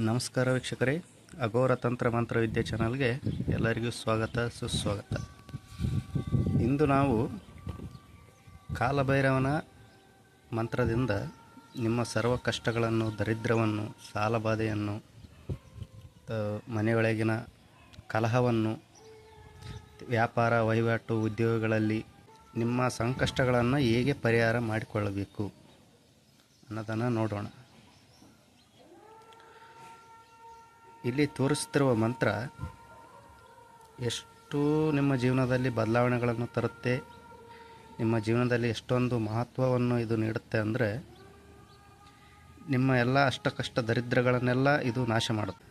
ನಮಸ್ಕಾರ ವೀಕ್ಷಕರೇ. ಅಘೋರ ತಂತ್ರ ಮಂತ್ರ ವಿದ್ಯೆ ಚಾನಲ್ಗೆ ಎಲ್ಲರಿಗೂ ಸ್ವಾಗತ, ಸುಸ್ವಾಗತ. ಇಂದು ನಾವು ಕಾಲಭೈರವನ ಮಂತ್ರದಿಂದ ನಿಮ್ಮ ಸರ್ವ ಕಷ್ಟಗಳನ್ನು, ದರಿದ್ರವನ್ನು, ಸಾಲಬಾಧೆಯನ್ನು ಮನೆಯೊಳಗಿನ ಕಲಹವನ್ನು, ವ್ಯಾಪಾರ, ವಹಿವಾಟು, ಉದ್ಯೋಗಗಳಲ್ಲಿ ನಿಮ್ಮ ಸಂಕಷ್ಟಗಳನ್ನು ಹೇಗೆ ಪರಿಹಾರ ಮಾಡಿಕೊಳ್ಳಬೇಕು ಅನ್ನೋದನ್ನು ನೋಡೋಣ. ಇಲ್ಲಿ ತೋರಿಸ್ತಿರುವ ಮಂತ್ರ ಎಷ್ಟು ನಿಮ್ಮ ಜೀವನದಲ್ಲಿ ಬದಲಾವಣೆಗಳನ್ನು ತರುತ್ತೆ. ನಿಮ್ಮ ಜೀವನದಲ್ಲಿ ಎಷ್ಟೊಂದು ಮಹತ್ವವನ್ನು ಇದು ನೀಡುತ್ತೆ ಅಂದರೆ ನಿಮ್ಮ ಎಲ್ಲ ಅಷ್ಟಕಷ್ಟ ದರಿದ್ರಗಳನ್ನೆಲ್ಲ ಇದು ನಾಶ ಮಾಡುತ್ತೆ.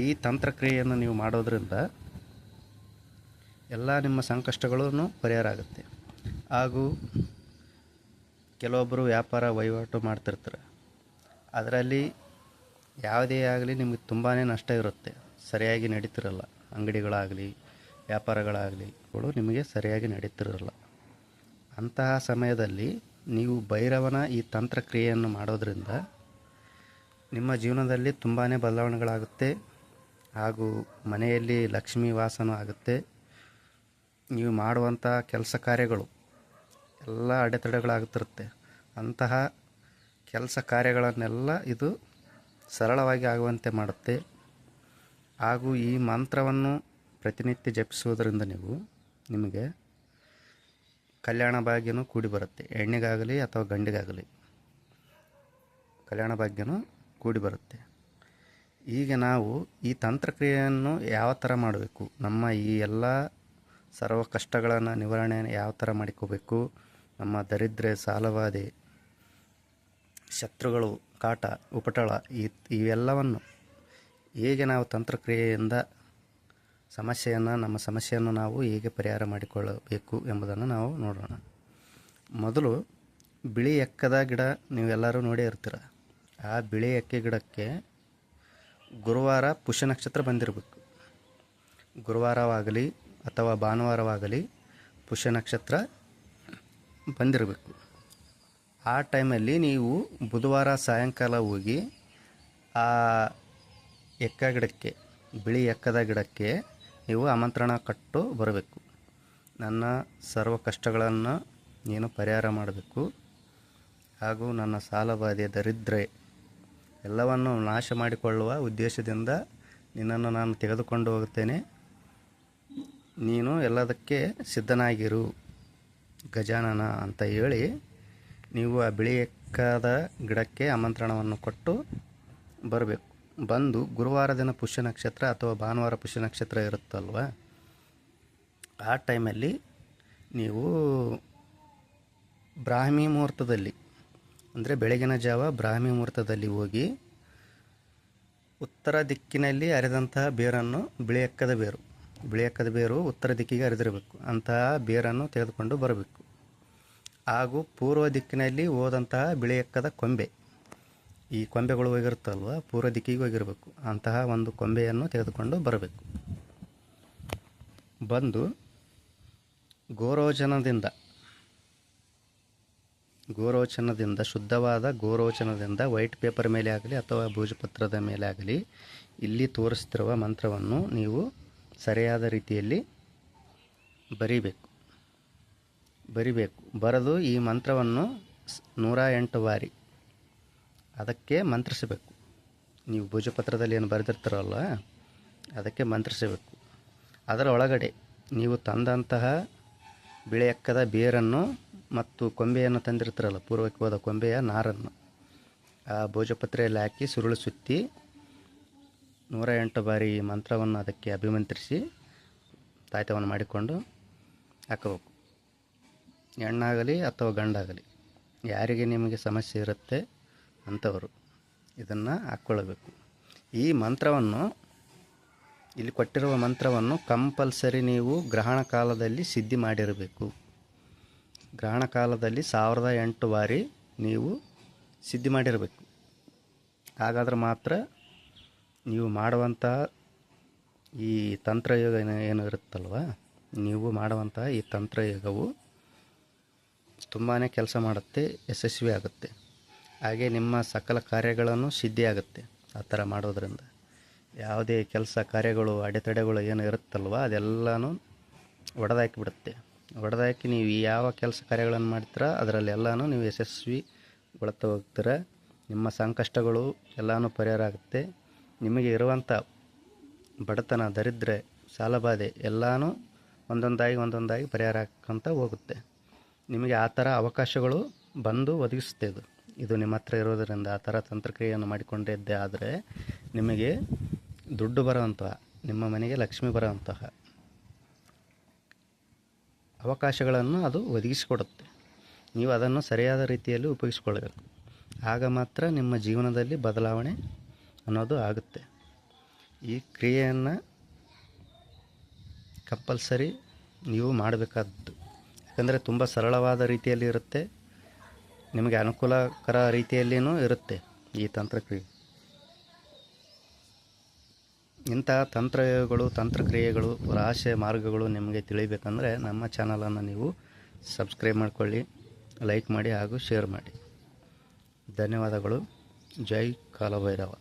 ಈ ತಂತ್ರಕ್ರಿಯೆಯನ್ನು ನೀವು ಮಾಡೋದರಿಂದ ಎಲ್ಲ ನಿಮ್ಮ ಸಂಕಷ್ಟಗಳೂ ಪರಿಹಾರ ಆಗುತ್ತೆ. ಹಾಗೂ ಕೆಲವೊಬ್ಬರು ವ್ಯಾಪಾರ ವಹಿವಾಟು ಮಾಡ್ತಿರ್ತಾರೆ. ಅದರಲ್ಲಿ ಯಾವುದೇ ಆಗಲಿ ನಿಮಗೆ ತುಂಬಾ ನಷ್ಟ ಇರುತ್ತೆ. ಸರಿಯಾಗಿ ನಡೀತಿರಲ್ಲ. ಅಂಗಡಿಗಳಾಗಲಿ, ವ್ಯಾಪಾರಗಳಾಗಲಿ ಗಳು ನಿಮಗೆ ಸರಿಯಾಗಿ ನಡೀತಿರಲ್ಲ. ಅಂತಹ ಸಮಯದಲ್ಲಿ ನೀವು ಭೈರವನ ಈ ತಂತ್ರಕ್ರಿಯೆಯನ್ನು ಮಾಡೋದರಿಂದ ನಿಮ್ಮ ಜೀವನದಲ್ಲಿ ತುಂಬಾ ಬದಲಾವಣೆಗಳಾಗುತ್ತೆ. ಹಾಗೂ ಮನೆಯಲ್ಲಿ ಲಕ್ಷ್ಮೀ ವಾಸನೂ ಆಗುತ್ತೆ. ನೀವು ಮಾಡುವಂಥ ಕೆಲಸ ಕಾರ್ಯಗಳು ಎಲ್ಲ ಅಡೆತಡೆಗಳಾಗುತ್ತಿರುತ್ತೆ. ಅಂತಹ ಕೆಲಸ ಕಾರ್ಯಗಳನ್ನೆಲ್ಲ ಇದು ಸರಳವಾಗಿ ಆಗುವಂತೆ ಮಾಡುತ್ತೆ. ಹಾಗೂ ಈ ಮಂತ್ರವನ್ನು ಪ್ರತಿನಿತ್ಯ ಜಪಿಸುವುದರಿಂದ ನೀವು ನಿಮಗೆ ಕಲ್ಯಾಣ ಭಾಗ್ಯನೂ ಕೂಡಿ ಬರುತ್ತೆ. ಹೆಣ್ಣಿಗಾಗಲಿ ಅಥವಾ ಗಂಡಿಗಾಗಲಿ ಕಲ್ಯಾಣ ಭಾಗ್ಯನೂ ಕೂಡಿ ಬರುತ್ತೆ. ಈಗ ನಾವು ಈ ತಂತ್ರಕ್ರಿಯೆಯನ್ನು ಯಾವ ಥರ ಮಾಡಬೇಕು? ನಮ್ಮ ಈ ಎಲ್ಲ ಸರ್ವ ಕಷ್ಟಗಳನ್ನು ನಿವಾರಣೆಯನ್ನು ಯಾವ ಥರ ಮಾಡಿಕೋಬೇಕು? ನಮ್ಮ ದರಿದ್ರೆ ಸಾಲವಾದೆ ಶತ್ರುಗಳು, ಕಾಟ, ಉಪಟಳ ಈ ಇವೆಲ್ಲವನ್ನು ಹೇಗೆ ನಾವು ತಂತ್ರಕ್ರಿಯೆಯಿಂದ ಸಮಸ್ಯೆಯನ್ನು, ನಮ್ಮ ಸಮಸ್ಯೆಯನ್ನು ನಾವು ಹೇಗೆ ಪರಿಹಾರ ಮಾಡಿಕೊಳ್ಳಬೇಕು ಎಂಬುದನ್ನು ನಾವು ನೋಡೋಣ. ಮೊದಲು ಬಿಳಿ ಎಕ್ಕದ ಗಿಡ ನೀವೆಲ್ಲರೂ ನೋಡೇ ಇರ್ತೀರ. ಆ ಬಿಳಿ ಎಕ್ಕೆ ಗಿಡಕ್ಕೆ ಗುರುವಾರ ಪುಷ್ಯ ನಕ್ಷತ್ರ ಬಂದಿರಬೇಕು. ಗುರುವಾರವಾಗಲಿ ಅಥವಾ ಭಾನುವಾರವಾಗಲಿ ಪುಷ್ಯ ನಕ್ಷತ್ರ ಬಂದಿರಬೇಕು. ಆ ಟೈಮಲ್ಲಿ ನೀವು ಬುಧವಾರ ಸಾಯಂಕಾಲ ಹೋಗಿ ಆ ಎಕ್ಕ ಗಿಡಕ್ಕೆ, ಬಿಳಿ ಎಕ್ಕದ ಗಿಡಕ್ಕೆ ನೀವು ಆಮಂತ್ರಣ ಕಟ್ಟು ಬರಬೇಕು. ನನ್ನ ಸರ್ವ ಕಷ್ಟಗಳನ್ನು ನೀನು ಪರಿಹಾರ ಮಾಡಬೇಕು. ಹಾಗೂ ನನ್ನ ಸಾಲಬಾಧೆ ದರಿದ್ರೆ ಎಲ್ಲವನ್ನು ನಾಶ ಮಾಡಿಕೊಳ್ಳುವ ಉದ್ದೇಶದಿಂದ ನಿನ್ನನ್ನು ನಾನು ತೆಗೆದುಕೊಂಡು ಹೋಗುತ್ತೇನೆ. ನೀನು ಎಲ್ಲದಕ್ಕೆ ಸಿದ್ಧನಾಗಿರು, ಗಜಾನನ ಅಂತ ಹೇಳಿ ನೀವು ಆ ಬಿಳಿ ಎಕ್ಕದ ಗಿಡಕ್ಕೆ ಆಮಂತ್ರಣವನ್ನು ಕೊಟ್ಟು ಬರಬೇಕು. ಬಂದು ಗುರುವಾರ ದಿನ ಪುಷ್ಯ ನಕ್ಷತ್ರ ಅಥವಾ ಭಾನುವಾರ ಪುಷ್ಯ ನಕ್ಷತ್ರ ಇರುತ್ತಲ್ವ? ಆ ಟೈಮಲ್ಲಿ ನೀವು ಬ್ರಾಹ್ಮಿ ಮುಹೂರ್ತದಲ್ಲಿ, ಅಂದರೆ ಬೆಳಗಿನ ಜಾವ ಬ್ರಾಹ್ಮಿ ಮುಹೂರ್ತದಲ್ಲಿ ಹೋಗಿ ಉತ್ತರ ದಿಕ್ಕಿನಲ್ಲಿ ಅರೆದಂತಹ ಬೇರನ್ನು ಬಿಳಿಯಕ್ಕದ ಬೇರು ಬಿಳಿಯಕ್ಕದ ಬೇರು ಉತ್ತರ ದಿಕ್ಕಿಗೆ ಅರೆದಿರಬೇಕು ಅಂತಹ ಬೇರನ್ನು ತೆಗೆದುಕೊಂಡು ಬರಬೇಕು. ಹಾಗೂ ಪೂರ್ವ ದಿಕ್ಕಿನಲ್ಲಿ ಹೋದಂತಹ ಬಿಳಿ ಎಕ್ಕದ ಕೊಂಬೆ. ಈ ಕೊಂಬೆಗಳು ಹೋಗಿರುತ್ತಲ್ವ? ಪೂರ್ವ ದಿಕ್ಕಿಗೆ ಹೋಗಿರಬೇಕು. ಅಂತಹ ಒಂದು ಕೊಂಬೆಯನ್ನು ತೆಗೆದುಕೊಂಡು ಬರಬೇಕು. ಬಂದು ಗೋರೋಚನದಿಂದ ಗೋರೋಚನದಿಂದ, ಶುದ್ಧವಾದ ಗೋರೋಚನದಿಂದ ವೈಟ್ ಪೇಪರ್ ಮೇಲೆ ಆಗಲಿ ಅಥವಾ ಭೋಜಪತ್ರದ ಮೇಲೆ ಆಗಲಿ ಇಲ್ಲಿ ತೋರಿಸ್ತಿರುವ ಮಂತ್ರವನ್ನು ನೀವು ಸರಿಯಾದ ರೀತಿಯಲ್ಲಿ ಬರಿಬೇಕು. ಬರಿಬೇಕು. ಬರೆದು ಈ ಮಂತ್ರವನ್ನು ನೂರ ಎಂಟು ಬಾರಿ. ಅದಕ್ಕೆ ಮಂತ್ರಿಸಬೇಕು. ನೀವು ಭುಜಪತ್ರದಲ್ಲಿ ಏನು ಬರೆದಿರ್ತಾರಲ್ಲ, ಅದಕ್ಕೆ ಮಂತ್ರಿಸಬೇಕು. ಅದರ ಒಳಗಡೆ ನೀವು ತಂದಂತಹ ಬಿಳಿ ಎಕ್ಕದ ಬೇರನ್ನು ಮತ್ತು ಕೊಂಬೆಯನ್ನು ತಂದಿರ್ತಾರಲ್ಲ ಪೂರ್ವಕ್ಕೆ ಹೋದ ಕೊಂಬೆಯ ನಾರನ್ನು, ಆ ಭೋಜಪತ್ರೆಯಲ್ಲಿ ಹಾಕಿ ಸುರುಳು ಸುತ್ತಿ ನೂರ ಎಂಟು ಬಾರಿ ಮಂತ್ರವನ್ನು ಅದಕ್ಕೆ ಅಭಿಮಂತ್ರಿಸಿ ತಾಯ್ತವನ್ನು ಮಾಡಿಕೊಂಡು ಹಾಕಬೇಕು. ಹೆಣ್ಣಾಗಲಿ ಅಥವಾ ಗಂಡಾಗಲಿ, ಯಾರಿಗೆ ನಿಮಗೆ ಸಮಸ್ಯೆ ಇರುತ್ತೆ ಅಂಥವರು ಇದನ್ನು ಹಾಕ್ಕೊಳ್ಬೇಕು ಈ ಮಂತ್ರವನ್ನು, ಇಲ್ಲಿ ಕೊಟ್ಟಿರುವ ಮಂತ್ರವನ್ನು ಕಂಪಲ್ಸರಿ ನೀವು ಗ್ರಹಣ ಕಾಲದಲ್ಲಿ ಸಿದ್ಧಿ ಮಾಡಿರಬೇಕು. ಗ್ರಹಣ ಕಾಲದಲ್ಲಿ ಸಾವಿರದ ಎಂಟು ಬಾರಿ ನೀವು ಸಿದ್ಧಿ ಮಾಡಿರಬೇಕು. ಹಾಗಾದ್ರೆ ಮಾತ್ರ ನೀವು ಮಾಡುವಂಥ ಈ ತಂತ್ರಯೋಗ ಏನು ಇರುತ್ತಲ್ವ ನೀವು ಮಾಡುವಂಥ ಈ ತಂತ್ರಯೋಗವು ತುಂಬಾ ಕೆಲಸ ಮಾಡುತ್ತೆ, ಯಶಸ್ವಿ ಆಗುತ್ತೆ. ಹಾಗೆ ನಿಮ್ಮ ಸಕಲ ಕಾರ್ಯಗಳನ್ನು ಸಿದ್ಧಿಯಾಗುತ್ತೆ ಆ ಥರ ಮಾಡೋದ್ರಿಂದ. ಯಾವುದೇ ಕೆಲಸ, ಕಾರ್ಯಗಳು, ಅಡೆತಡೆಗಳು ಏನು ಇರುತ್ತಲ್ವ, ಅದೆಲ್ಲನೂ ಒಡೆದಾಕಿ ಬಿಡುತ್ತೆ. ಒಡೆದಾಕಿ ನೀವು ಯಾವ ಕೆಲಸ ಕಾರ್ಯಗಳನ್ನು ಮಾಡ್ತೀರಾ ಅದರಲ್ಲೆಲ್ಲನೂ ನೀವು ಯಶಸ್ವಿಗೊಳ್ತಾ ಹೋಗ್ತೀರ. ನಿಮ್ಮ ಸಂಕಷ್ಟಗಳು ಎಲ್ಲನೂ ಪರಿಹಾರ ಆಗುತ್ತೆ. ನಿಮಗೆ ಇರುವಂಥ ಬಡತನ, ದರಿದ್ರೆ, ಸಾಲಬಾಧೆ ಎಲ್ಲನೂ ಒಂದೊಂದಾಗಿ ಒಂದೊಂದಾಗಿ ಪರಿಹಾರ ಆಕಂತ ಹೋಗುತ್ತೆ. ನಿಮಗೆ ಆ ಥರ ಅವಕಾಶಗಳು ಬಂದು ಒದಗಿಸುತ್ತೆ ಇದು ಇದು ನಿಮ್ಮ ಹತ್ರ ಇರೋದರಿಂದ ಆ ಥರ ತಂತ್ರಕ್ರಿಯೆಯನ್ನು ಮಾಡಿಕೊಂಡಿದ್ದೇ ಆದರೆ ನಿಮಗೆ ದುಡ್ಡು ಬರುವಂತಹ, ನಿಮ್ಮ ಮನೆಗೆ ಲಕ್ಷ್ಮಿ ಬರುವಂತಹ ಅವಕಾಶಗಳನ್ನು ಅದು ಒದಗಿಸಿಕೊಡುತ್ತೆ. ನೀವು ಅದನ್ನು ಸರಿಯಾದ ರೀತಿಯಲ್ಲಿ ಉಪಯೋಗಿಸ್ಕೊಳ್ಬೇಕು ಆಗ ಮಾತ್ರ ನಿಮ್ಮ ಜೀವನದಲ್ಲಿ ಬದಲಾವಣೆ ಅನ್ನೋದು ಆಗುತ್ತೆ. ಈ ಕ್ರಿಯೆಯನ್ನು ಕಂಪಲ್ಸರಿ ನೀವು ಮಾಡಬೇಕಾದ್ದು. ಯಾಕಂದರೆ ತುಂಬ ಸರಳವಾದ ರೀತಿಯಲ್ಲಿ ಇರುತ್ತೆ. ನಿಮಗೆ ಅನುಕೂಲಕರ ರೀತಿಯಲ್ಲಿಯೂ ಇರುತ್ತೆ ಈ ತಂತ್ರಕ್ರಿಯೆ. ಇಂಥ ತಂತ್ರಗಳು, ತಂತ್ರಕ್ರಿಯೆಗಳು ರಹಸ್ಯ ಮಾರ್ಗಗಳು ನಿಮಗೆ ತಿಳಿಬೇಕಂದ್ರೆ ನಮ್ಮ ಚಾನಲನ್ನು ನೀವು ಸಬ್ಸ್ಕ್ರೈಬ್ ಮಾಡಿಕೊಳ್ಳಿ, ಲೈಕ್ ಮಾಡಿ ಹಾಗೂ ಶೇರ್ ಮಾಡಿ. ಧನ್ಯವಾದಗಳು. ಜೈ ಕಾಲಭೈರವ.